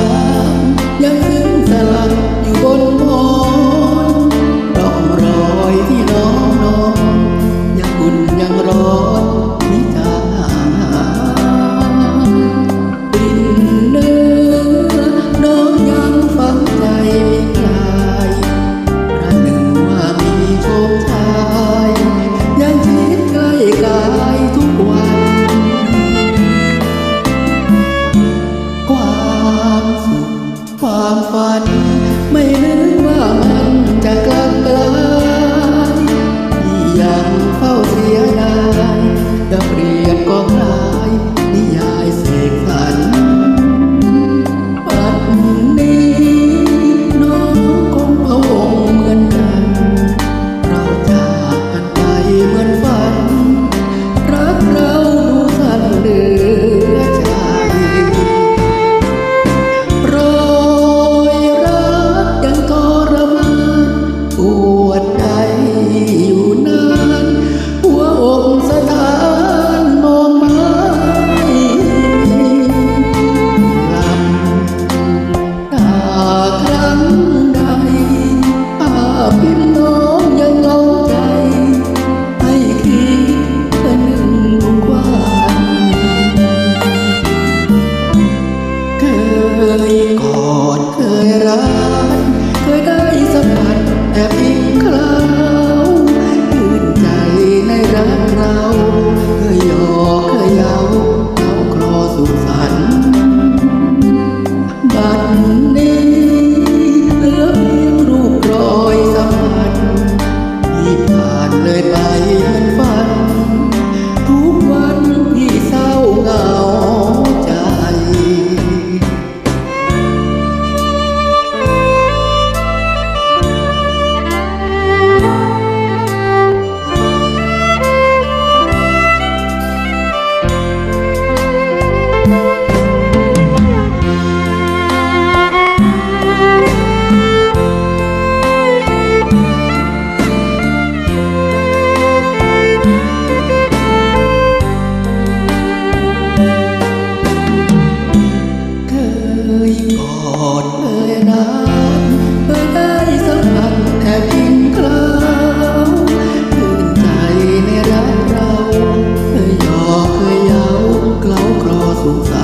ามยังซึ้งสลัง คยกอดเคยรักเคยได้สัมผัสแต่เพียง Jehová.